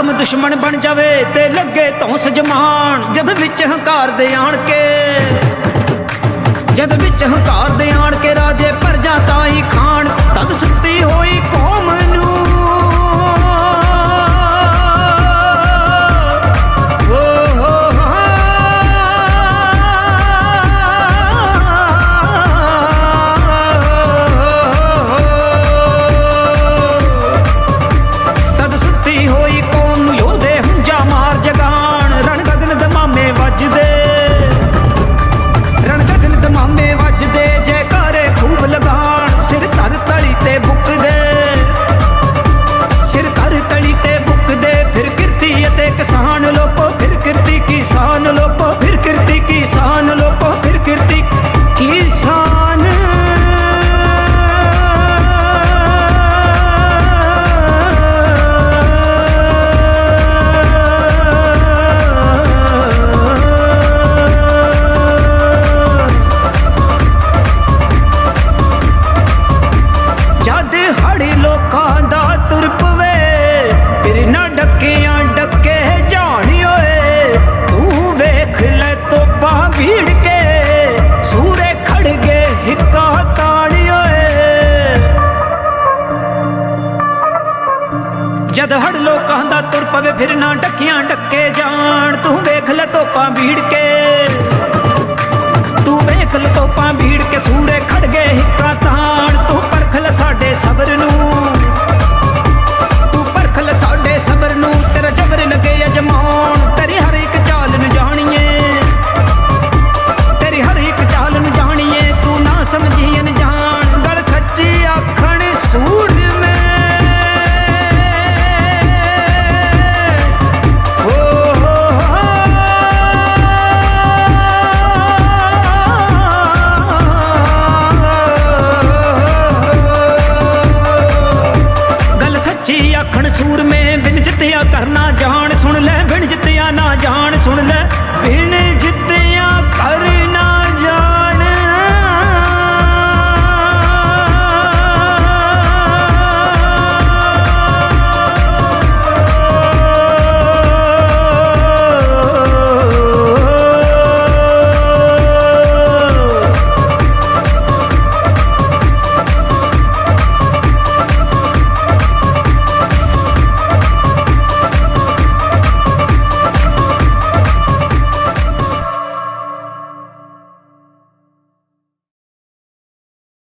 ਜ਼ਖਮ ਦੁਸ਼ਮਣ ਬਣ ਜਾਵੇ ਤੇ ਲੱਗੇ ਧੌਂਸ ਜਮਾਨ। ਜਦ ਵਿੱਚ ਹੰਕਾਰ ਦੇ ਆਣ ਕੇ, ਜਦ ਵਿੱਚ ਹੰਕਾਰ ਦੇ ਆਣ ਕੇ ਰਾਜੇ ਪਰਜਾ ਤਾਈ ਖਾਣ ਤਦ ਪਵੇ ਫਿਰ ਨਾ ਡੱਕਿਆਂ ਡੱਕੇ ਜਾਣ ਤੂੰ ਵੇਖ ਲੈ ਤੋਪਾਂ ਭੀੜ ਕੇ ਆਖਣ ਸੂਰਮੇ ਬਿਨ ਜਿੱਤਿਆ ਕਰਨਾ ਜਾਣ, ਸੁਣ ਲੈ, ਬਿਨ ਜਿੱਤਿਆ ਨਾ ਜਾਣ, ਸੁਣ ਲੈ, ਬਿਨ ਜਿੱਤ